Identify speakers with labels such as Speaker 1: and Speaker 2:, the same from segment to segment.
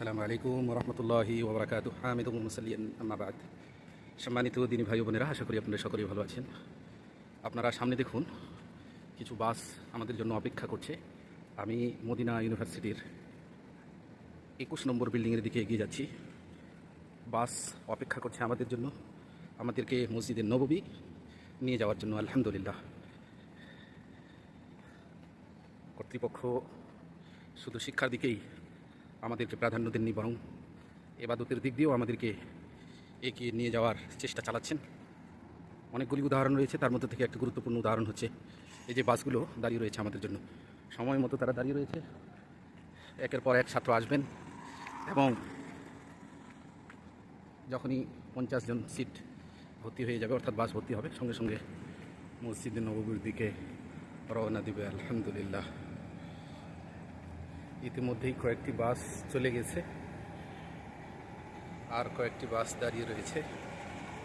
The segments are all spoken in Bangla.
Speaker 1: আসসালামু আলাইকুম রহমতুল্লাহি ওবরাকাত হামিদ মুসাল্লিয়ান আম্মাবাদ সম্মানিত দিনী ভাই বোনেরা, আশা করি আপনারা সকলেই ভালো আছেন। আপনারা সামনে দেখুন, কিছু বাস আমাদের জন্য অপেক্ষা করছে। আমি মদিনা ইউনিভার্সিটির একুশ নম্বর বিল্ডিংয়ের দিকে এগিয়ে যাচ্ছি। বাস অপেক্ষা করছে আমাদের জন্য। আমাদেরকে মসজিদের নববী নিয়ে যাওয়ার জন্য, আলহামদুলিল্লাহ। কর্তৃপক্ষ শুধু শিক্ষার দিকেই আমাদেরকে প্রাধান্য দেননি বরং এবাদতের দিক দিয়েও আমাদেরকে এগিয়ে নিয়ে যাওয়ার চেষ্টা চালাচ্ছেন। অনেকগুলি উদাহরণ রয়েছে, তার মধ্যে থেকে একটা গুরুত্বপূর্ণ উদাহরণ হচ্ছে এই যে বাসগুলো দাঁড়িয়ে রয়েছে আমাদের জন্য। সময় মতো তারা দাঁড়িয়ে রয়েছে। একের পর এক ছাত্র আসবেন এবং যখনই পঞ্চাশ জন সিট ভর্তি হয়ে যাবে, অর্থাৎ বাস ভর্তি হবে, সঙ্গে সঙ্গে মসজিদের নববীর দিকে রওনা দিবে, আলহামদুলিল্লাহ। ইতিমধ্যেই কয়েকটি বাস চলে গেছে। আর কয়েকটি বাস দাঁড়িয়ে রয়েছে।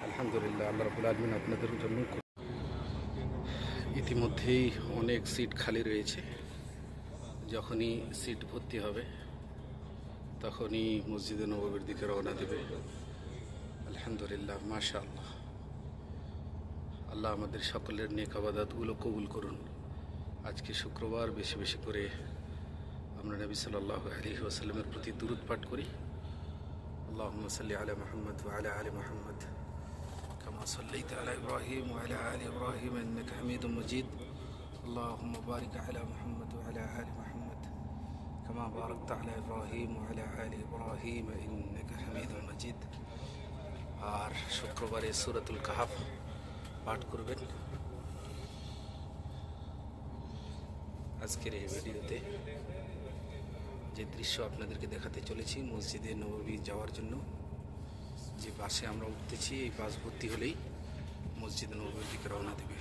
Speaker 1: আলহামদুলিল্লাহ, আল্লাহ রবুল আলমিন আপনাদের জন্য ইতিমধ্যেই অনেক সিট খালি রয়েছে। যখনই সিট ভর্তি হবে, তখনই মসজিদে নববীর দিকে রওনা দেবে। আলহামদুলিল্লাহ মাশা আল্লাহ আল্লাহ আমাদের সকলের নেকাবাদাতগুলো কবুল করুন। আজকে শুক্রবার, বেশি বেশি করে আমরা নবী সাল্লাহ আলী ওসাল্লামের প্রতি দূরত পাঠ করি আল্লাহ সাল্লি আলা মোহাম্মদ আলা আলী মোহাম্মদ كما صليت على إبراهيم وعلى آل إبراهيم إنك حميد مجيد اللهم بارك على محمد وعلى آل محمد كما باركت على إبراهيم وعلى آل إبراهيم إنك حميد مجيد আর শুক্রবারে সুরাতুল কাহাফ পাঠ করবেন আজকের এই ভিডিওতে যে দৃশ্য আপনাদেরকে দেখাতে চলেছি মসজিদে নববী যাওয়ার জন্য, যে বাসে আমরা উঠতেছি, এই বাস ভর্তি হলেই মসজিদে নববীর দিকে রওনা দেবে।